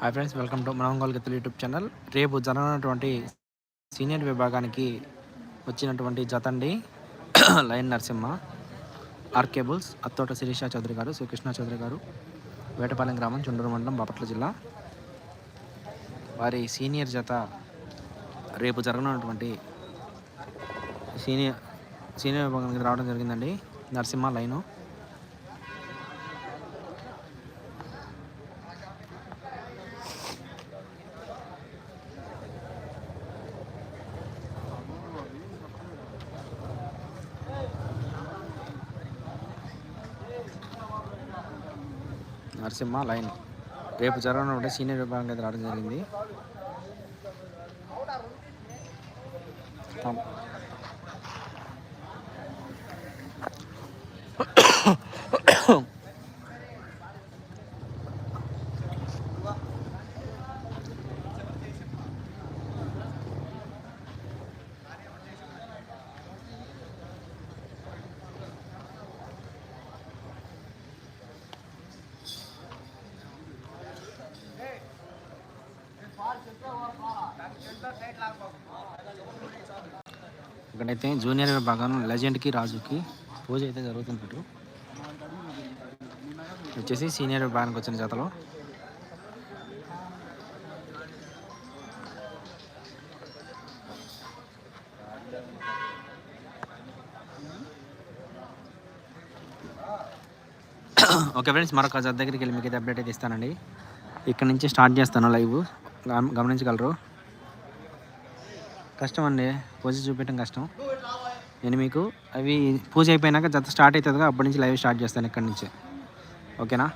Hi friends welcome to మనంగోల్ గతులు YouTube channel రేపు జరగనటువంటి సీనియర్ విభాగానికి వచ్చినటువంటి జతండి లయన్ నరసింహ ఆర్కేబుల్స్ అత్తోట శిరీష చౌదరి గారు శ్రీకృష్ణ చౌదరి గారు వేటపాలెం గ్రామం చుండూరు మండలం బాపట్ల జిల్లా. వారి సీనియర్ జత రేపు జరగనటువంటి సీనియర్ సీనియర్ విభాగానికి రావడం జరిగిందండి. Narasimha lion Narasimha lion. రేపు జరగనుంటే సీనియర్ విభాగం అయితే రావడం జరిగింది. ఇక్కడైతే జూనియర్ విభాగం లెజెండ్కి రాజుకి పూజ అయితే జరుగుతున్నట్టు వచ్చేసి సీనియర్ విభాగానికి వచ్చిన జతలో. ఓకే ఫ్రెండ్స్ మరొక జత దగ్గరికి వెళ్ళి మీకు అయితే అప్డేట్ అయితే ఇస్తానండి. ఇక్కడ నుంచి స్టార్ట్ చేస్తాను లైవ్. గమనించగలరు. కష్టం అండి. పూజ చూపించడం కష్టం. నేను మీకు? అవి పూజ అయిపోయినాక జత స్టార్ట్ అవుతుందిగా. అప్పటి నుంచి లైవ్ స్టార్ట్ చేస్తాను ఇక్కడి నుంచి. ఓకేనా?